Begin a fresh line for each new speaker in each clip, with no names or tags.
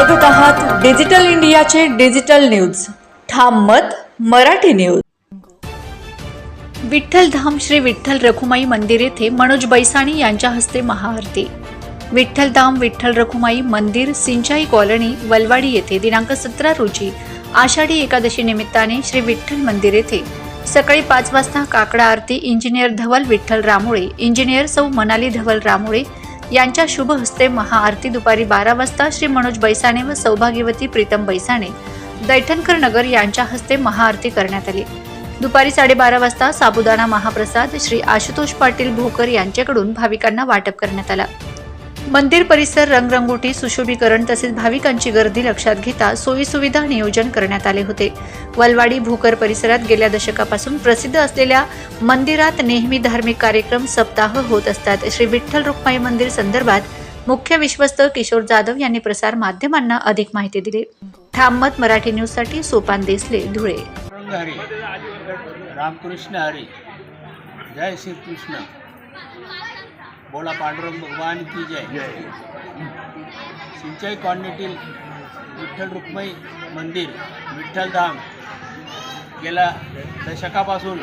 बघत आहात डिजिटल इंडियाचे डिजिटल न्यूज. ठाम मत मराठी न्यूज.
विठ्ठलधाम श्री विठ्ठल रखुमाई मंदिर येथे मनोज बैसाणी यांच्या हस्ते महाआरती. विठ्ठलधाम विठ्ठल रखुमाई मंदिर सिंचाई कॉलनी वलवाडी येथे दिनांक सतरा रोजी आषाढी एकादशी निमित्ताने श्री विठ्ठल मंदिर येथे. सकाळी पाच वाजता काकडा आरती इंजिनियर धवल विठ्ठल रामोळे इंजिनियर सौ मनाली धवल रामोळे यांच्या शुभ हस्ते महाआरती दुपारी बारा वाजता श्री मनोज बैसाणे व सौभाग्यवती प्रीतम बैसाणे दैठणकर नगर यांच्या हस्ते महाआरती करण्यात आली. दुपारी साडेबारा वाजता साबुदाणा महाप्रसाद श्री आशुतोष पाटील भोकर यांच्याकडून भाविकांना वाटप करण्यात आला. मंदिर परिसर रंगरंगोटी सुशोभीकरण तसेच भाविकांची गर्दी लक्षात घेता सोयीसुविधा नियोजन करण्यात आले होते. वलवाडी भोकर परिसरात गेल्या दशकापासून प्रसिद्ध असलेल्या मंदिरात नेहमी धार्मिक कार्यक्रम सप्ताह होत असतात. श्री विठ्ठल रुक्माई मंदिर संदर्भात मुख्य विश्वस्त किशोर जाधव यांनी प्रसार माध्यमांना अधिक माहिती दिली. ठाममत मराठी न्यूजसाठी सोपान देसले धुळे.
रामकृष्ण हरी. जय श्री कृष्ण बोला पांडुरंग भगवान की जय। सिंचाई कॉलनीतील विठ्ठल रुक्माई मंदिर विठ्ठलधाम गेल्या दशकापासून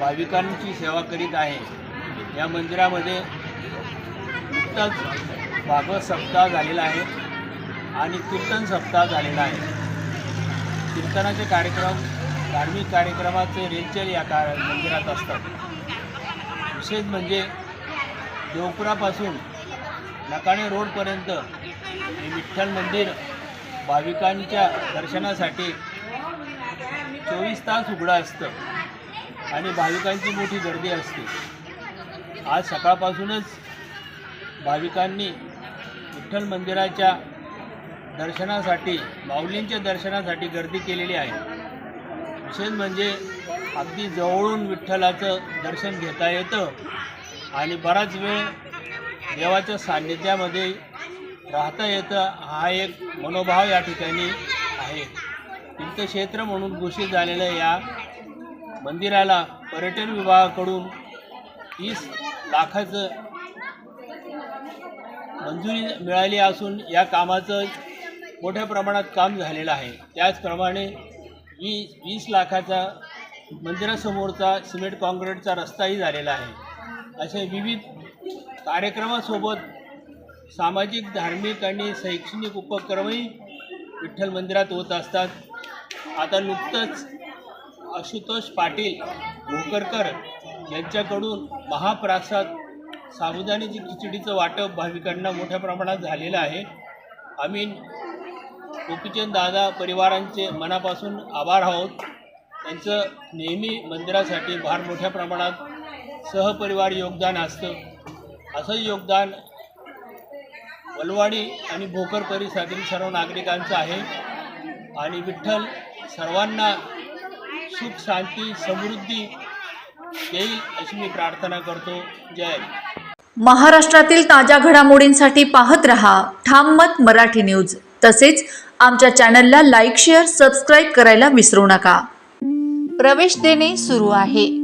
भाविकांची सेवा करीत आहे. या मंदिरामध्ये नुकताच भागवत सप्ताह झालेला आहे आणि कीर्तन सप्ताह झालेला आहे. कीर्तनाचे कार्यक्रम धार्मिक कार्यक्रमाचे रेलचेल या का मंदिरात असतात. विशेष म्हणजे देवपुरापासून नकाणे रोडपर्यंत हे विठ्ठल मंदिर भाविकांच्या दर्शनासाठी चोवीस तास उघडं असतं आणि भाविकांची मोठी गर्दी असते. आज सकाळपासूनच भाविकांनी विठ्ठल मंदिराच्या दर्शनासाठी माऊलींच्या दर्शनासाठी गर्दी केलेली आहे. विशेष म्हणजे अगदी जवळून विठ्ठलाचं दर्शन घेता येतं. आणि बराच वेळ देवाच्या सान्निध्यामध्ये राहता येतं हा एक मनोभाव या ठिकाणी आहे. तीर्थक्षेत्र म्हणून घोषित झालेल्या या मंदिराला पर्यटन विभागाकडून तीस लाखाचं मंजुरी मिळाली असून या कामाचं मोठ्या प्रमाणात काम झालेलं आहे. त्याचप्रमाणे वीस वीस लाखाचा मंदिरासमोरचा सिमेंट कॉन्क्रीटचा रस्ताही झालेला आहे. असे विविध कार्यक्रमासोबत सामाजिक धार्मिक आणि शैक्षणिक उपक्रमही विठ्ठल मंदिरात होत असतात. आता नुकतंच आशुतोष पाटील भोकरकर यांच्याकडून महाप्रासाद साबुदाण्याची खिचडीचं वाटप भाविकांना मोठ्या प्रमाणात झालेलं आहे. आम्ही गोपीचंद दादा परिवारांचे मनापासून आभार आहोत. त्यांचं नेहमी मंदिरासाठी फार मोठ्या प्रमाणात सहपरिवार योगदान असतं. असं योगदान वलवाडी आणि भोकर परिसरातील सर्व नागरिकांचं आहे. आणि विठ्ठल सर्वांना सुख शांती समृद्धी देईल अशी मी प्रार्थना करतो. जय
महाराष्ट्रातील ताज्या घडामोडींसाठी पाहत रहा ठाम मत मराठी न्यूज. तसेच आमच्या चॅनलला लाईक शेअर सबस्क्राईब करायला विसरू नका. प्रवेश देणे सुरू आहे.